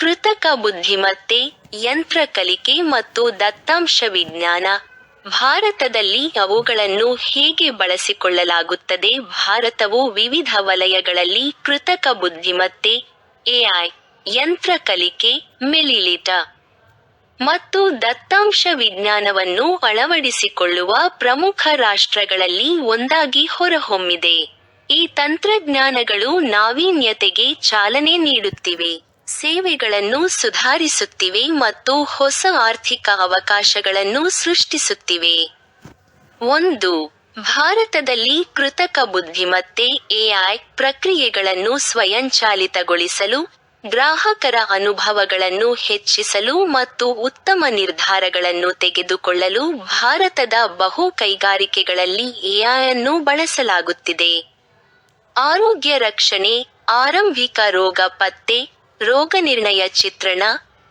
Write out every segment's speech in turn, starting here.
ಕೃತಕ ಬುದ್ಧಿಮತ್ತೆ, ಯಂತ್ರ ಕಲಿಕೆ ಮತ್ತು ದತ್ತಾಂಶ ವಿಜ್ಞಾನ. ಭಾರತದಲ್ಲಿ ಅವುಗಳನ್ನು ಹೇಗೆ ಬಳಸಿಕೊಳ್ಳಲಾಗುತ್ತದೆ? ಭಾರತವು ವಿವಿಧ ವಲಯಗಳಲ್ಲಿ ಕೃತಕ ಬುದ್ಧಿಮತ್ತೆ, ಎಐ, ಯಂತ್ರ ಕಲಿಕೆ, ಮೆಲಿಲಿಟ ಮತ್ತು ದತ್ತಾಂಶ ವಿಜ್ಞಾನವನ್ನು ಅಳವಡಿಸಿಕೊಳ್ಳುವ ಪ್ರಮುಖ ರಾಷ್ಟ್ರಗಳಲ್ಲಿ ಒಂದಾಗಿ ಹೊರಹೊಮ್ಮಿದೆ. ಈ ತಂತ್ರಜ್ಞಾನಗಳು ನಾವೀನ್ಯತೆಗೆ ಚಾಲನೆ ನೀಡುತ್ತಿವೆ. ಸೇವೆಗಳನ್ನು ಸುಧಾರಿಸುತ್ತಿವೆ ಮತ್ತು ಹೊಸ ಆರ್ಥಿಕ ಅವಕಾಶಗಳನ್ನು ಸೃಷ್ಟಿಸುತ್ತಿವೆ. ಒಂದು, ಭಾರತದಲ್ಲಿ ಕೃತಕ ಬುದ್ಧಿಮತ್ತೆ ಎಐ ಪ್ರಕ್ರಿಯೆಗಳನ್ನು ಸ್ವಯಂಚಾಲಿತಗೊಳಿಸಲು, ಗ್ರಾಹಕರ ಅನುಭವಗಳನ್ನು ಹೆಚ್ಚಿಸಲು ಮತ್ತು ಉತ್ತಮ ನಿರ್ಧಾರಗಳನ್ನು ತೆಗೆದುಕೊಳ್ಳಲು ಭಾರತದ ಬಹು ಕೈಗಾರಿಕೆಗಳಲ್ಲಿ ಎಐ ಅನ್ನು ಬಳಸಲಾಗುತ್ತಿದೆ. ಆರೋಗ್ಯ ರಕ್ಷಣೆ, ಆರಂಭಿಕ ರೋಗ ಪತ್ತೆ ರೋಗನಿರ್ಣಯ ಚಿತ್ರಣ,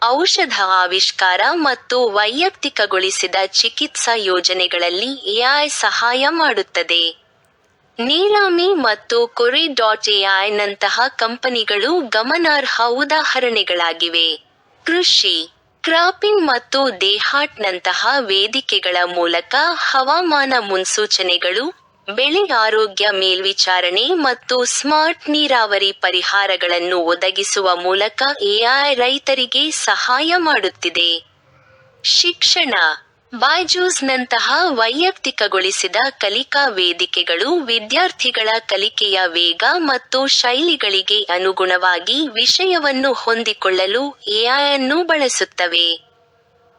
ಔಷಧ ಆವಿಷ್ಕಾರ ಮತ್ತು ವೈಯಕ್ತಿಕಗೊಳಿಸಿದ ಚಿಕಿತ್ಸಾ ಯೋಜನೆಗಳಲ್ಲಿ ಎಐ ಸಹಾಯ ಮಾಡುತ್ತದೆ. ನೀಲಾಮಿ ಮತ್ತು ಕೊರಿ ಡಾಟ್ ಎಐ ನಂತಹ ಕಂಪನಿಗಳು ಗಮನಾರ್ಹ ಉದಾಹರಣೆಗಳಾಗಿವೆ. ಕೃಷಿ, ಕ್ರಾಪಿಂಗ್ ಮತ್ತು ದೇಹಾಟ್ ನಂತಹ ವೇದಿಕೆಗಳ ಮೂಲಕ ಹವಾಮಾನ ಮುನ್ಸೂಚನೆಗಳು ಬೆಳೆ ಆರೋಗ್ಯ ಮೇಲ್ವಿಚಾರಣೆ ಮತ್ತು ಸ್ಮಾರ್ಟ್ ನೀರಾವರಿ ಪರಿಹಾರಗಳನ್ನು ಒದಗಿಸುವ ಮೂಲಕ ಎಐ ರೈತರಿಗೆ ಸಹಾಯ ಮಾಡುತ್ತಿದೆ. ಶಿಕ್ಷಣ. ಬಾಯ್ಜೂಸ್ನಂತಹ ನಂತಹ ವೈಯಕ್ತಿಕಗೊಳಿಸಿದ ಕಲಿಕಾ ವೇದಿಕೆಗಳು ವಿದ್ಯಾರ್ಥಿಗಳ ಕಲಿಕೆಯ ವೇಗ ಮತ್ತು ಶೈಲಿಗಳಿಗೆ ಅನುಗುಣವಾಗಿ ವಿಷಯವನ್ನು ಹೊಂದಿಕೊಳ್ಳಲು ಎಐ ಅನ್ನು ಬಳಸುತ್ತವೆ.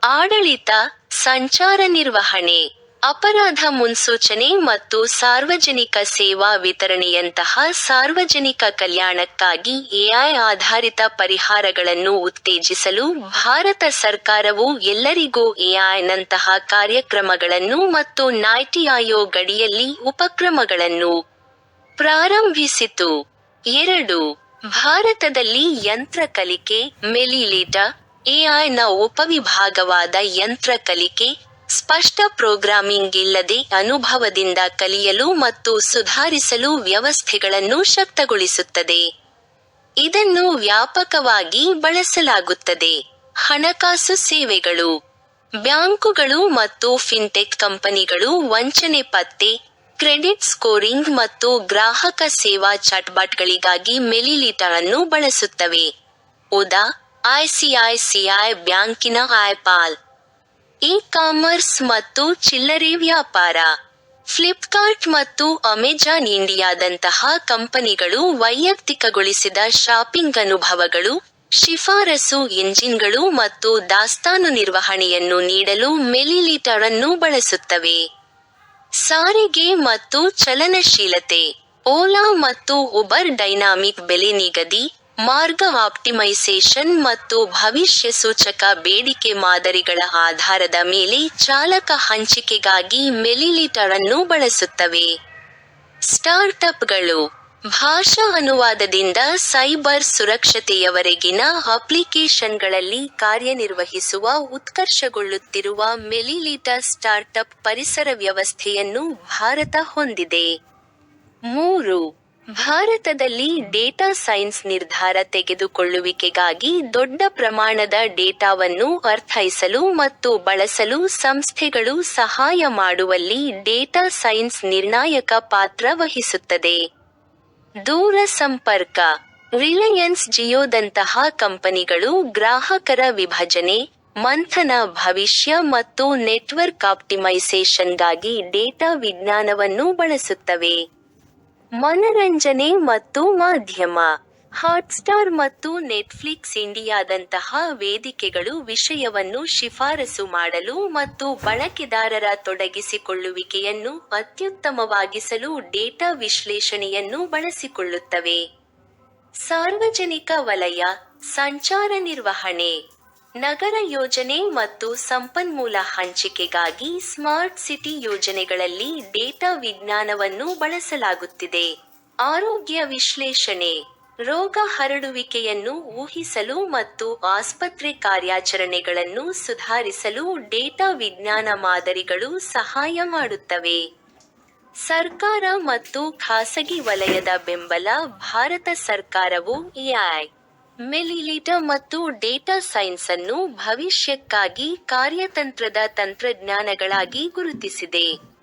ಆಡಳಿತ, ಸಂಚಾರ ನಿರ್ವಹಣೆ. ಅಪರಾಧ ಮುನ್ಸೂಚನೆ ಮತ್ತು ಸಾರ್ವಜನಿಕ ಸೇವಾ ವಿತರಣೆಯಂತಹ ಸಾರ್ವಜನಿಕ ಕಲ್ಯಾಣಕ್ಕಾಗಿ ಎಐ ಆಧಾರಿತ ಪರಿಹಾರಗಳನ್ನು ಉತ್ತೇಜಿಸಲು ಭಾರತ ಸರ್ಕಾರವು ಎಲ್ಲರಿಗೂ ಎಐ ನಂತಹ ಕಾರ್ಯಕ್ರಮಗಳನ್ನು ಮತ್ತು ನಾಯ್ಟಿಯಾಯೋ ಗಡಿಯಲ್ಲಿ ಉಪಕ್ರಮಗಳನ್ನು ಪ್ರಾರಂಭಿಸಿತು. ಎರಡು, ಭಾರತದಲ್ಲಿ ಯಂತ್ರ ಕಲಿಕೆ ಮೆಲಿಲೀಟ ಎಐನ ಉಪವಿಭಾಗವಾದ ಯಂತ್ರ ಕಲಿಕೆ ಸ್ಪಷ್ಟ ಪ್ರೋಗ್ರಾಮಿಂಗ್ ಇಲ್ಲದೆ ಅನುಭವದಿಂದ ಕಲಿಯಲು ಮತ್ತು ಸುಧಾರಿಸಲು ವ್ಯವಸ್ಥೆಗಳನ್ನು ಶಕ್ತಗೊಳಿಸುತ್ತದೆ. ಇದನ್ನು ವ್ಯಾಪಕವಾಗಿ ಬಳಸಲಾಗುತ್ತದೆ. ಹಣಕಾಸು ಸೇವೆಗಳು. ಬ್ಯಾಂಕುಗಳು ಮತ್ತು ಫಿನ್ಟೆಕ್ ಕಂಪನಿಗಳು ವಂಚನೆ ಪತ್ತೆ, ಕ್ರೆಡಿಟ್ ಸ್ಕೋರಿಂಗ್ ಮತ್ತು ಗ್ರಾಹಕ ಸೇವಾ ಚಾಟ್ಬಾಟ್ಗಳಿಗಾಗಿ ಮೆಲಿಲಿಟ ಅನ್ನು ಬಳಸುತ್ತವೆ. ಉದಾ, ಐಸಿಐಸಿಐ ಬ್ಯಾಂಕಿನ ಐಪಾಲ್ ಇ ಕಾಮರ್ಸ್ ಮತ್ತು ಚಿಲ್ಲರೆ ವ್ಯಾಪಾರ, ಫ್ಲಿಪ್ಕಾರ್ಟ್ ಮತ್ತು ಅಮೆಜಾನ್ ಇಂಡಿಯಾದಂತಹ ಕಂಪನಿಗಳು ವೈಯಕ್ತಿಕಗೊಳಿಸಿದ ಶಾಪಿಂಗ್ ಅನುಭವಗಳು, ಶಿಫಾರಸು ಎಂಜಿನ್ಗಳು ಮತ್ತು ದಾಸ್ತಾನು ನಿರ್ವಹಣೆಯನ್ನು ನೀಡಲು ಮೆಲಿಲೀಟರ್ ಅನ್ನು ಬಳಸುತ್ತವೆ. ಸಾರಿಗೆ ಮತ್ತು ಚಲನಶೀಲತೆ, ಓಲಾ ಮತ್ತು ಉಬರ್ ಡೈನಾಮಿಕ್ ಬೆಲೆ ನಿಗದಿ ಮಾರ್ಗ ಆಪ್ಟಿಮೈಸೇಷನ್ ಮತ್ತು ಭವಿಷ್ಯ ಸೂಚಕ ಬೇಡಿಕೆ ಮಾದರಿಗಳ ಆಧಾರದ ಮೇಲೆ ಚಾಲಕ ಹಂಚಿಕೆಗಾಗಿ ಮೆಲಿಲೀಟರ್ ಅನ್ನು ಬಳಸುತ್ತವೆ. ಸ್ಟಾರ್ಟ್ಅಪ್ಗಳು ಭಾಷಾ ಅನುವಾದದಿಂದ ಸೈಬರ್ ಸುರಕ್ಷತೆಯವರೆಗಿನ ಅಪ್ಲಿಕೇಶನ್ಗಳಲ್ಲಿ ಕಾರ್ಯನಿರ್ವಹಿಸುವ ಉತ್ಕರ್ಷಗೊಳ್ಳುತ್ತಿರುವ ಮೆಲಿಲಿಟರ್ ಸ್ಟಾರ್ಟ್ಅಪ್ ಪರಿಸರ ವ್ಯವಸ್ಥೆಯನ್ನು ಭಾರತ ಹೊಂದಿದೆ. ಮೂರು ಭಾರತದಲ್ಲಿ ಡೇಟಾ ಸೈನ್ಸ್ ನಿರ್ಧಾರ ತೆಗೆದುಕೊಳ್ಳುವಿಕೆಗಾಗಿ ದೊಡ್ಡ ಪ್ರಮಾಣದ ಡೇಟಾವನ್ನು ಅರ್ಥೈಸಲು ಮತ್ತು ಬಳಸಲು ಸಂಸ್ಥೆಗಳು ಸಹಾಯ ಮಾಡುವಲ್ಲಿ ಡೇಟಾ ಸೈನ್ಸ್ ನಿರ್ಣಾಯಕ ಪಾತ್ರ ವಹಿಸುತ್ತದೆ. ದೂರ ಸಂಪರ್ಕ, ರಿಲಯನ್ಸ್ ಜಿಯೋದಂತಹ ಕಂಪನಿಗಳು ಗ್ರಾಹಕರ ವಿಭಜನೆ, ಮಂಥನ ಭವಿಷ್ಯ ಮತ್ತು ನೆಟ್ವರ್ಕ್ ಆಪ್ಟಿಮೈಸೇಷನ್ಗಾಗಿ ಡೇಟಾ ವಿಜ್ಞಾನವನ್ನು ಬಳಸುತ್ತವೆ. ಮನರಂಜನೆ ಮತ್ತು ಮಾಧ್ಯಮ ಹಾಟ್ಸ್ಟಾರ್ ಮತ್ತು ನೆಟ್ಫ್ಲಿಕ್ಸ್ ಇಂಡಿಯಾದಂತಹ ವೇದಿಕೆಗಳು ವಿಷಯವನ್ನು ಶಿಫಾರಸು ಮಾಡಲು ಮತ್ತು ಬಳಕೆದಾರರ ತೊಡಗಿಸಿಕೊಳ್ಳುವಿಕೆಯನ್ನು ಅತ್ಯುತ್ತಮವಾಗಿಸಲು ಡೇಟಾ ವಿಶ್ಲೇಷಣೆಯನ್ನು ಬಳಸಿಕೊಳ್ಳುತ್ತವೆ. ಸಾರ್ವಜನಿಕ ವಲಯ, ಸಂಚಾರ ನಿರ್ವಹಣೆ. ನಗರ ಯೋಜನೆ ಮತ್ತು ಸಂಪನ್ಮೂಲ ಹಂಚಿಕೆಗಾಗಿ ಸ್ಮಾರ್ಟ್ ಸಿಟಿ ಯೋಜನೆಗಳಲ್ಲಿ ಡೇಟಾ ವಿಜ್ಞಾನವನ್ನು ಬಳಸಲಾಗುತ್ತಿದೆ. ಆರೋಗ್ಯ ವಿಶ್ಲೇಷಣೆ, ರೋಗ ಹರಡುವಿಕೆಯನ್ನು ಊಹಿಸಲು ಮತ್ತು ಆಸ್ಪತ್ರೆ ಕಾರ್ಯಾಚರಣೆಗಳನ್ನು ಸುಧಾರಿಸಲು ಡೇಟಾ ವಿಜ್ಞಾನ ಮಾದರಿಗಳು ಸಹಾಯ ಮಾಡುತ್ತವೆ. ಸರ್ಕಾರ ಮತ್ತು ಖಾಸಗಿ ವಲಯದ ಬೆಂಬಲ ಭಾರತ ಸರ್ಕಾರವು ಎಐ ಮೆಲಿಲೀಟಾ ಮತ್ತು ಡೇಟಾ ಸೈನ್ಸ್ ಅನ್ನು ಭವಿಷ್ಯಕ್ಕಾಗಿ ಕಾರ್ಯತಂತ್ರದ ತಂತ್ರಜ್ಞಾನಗಳಾಗಿ ಗುರುತಿಸಿದೆ.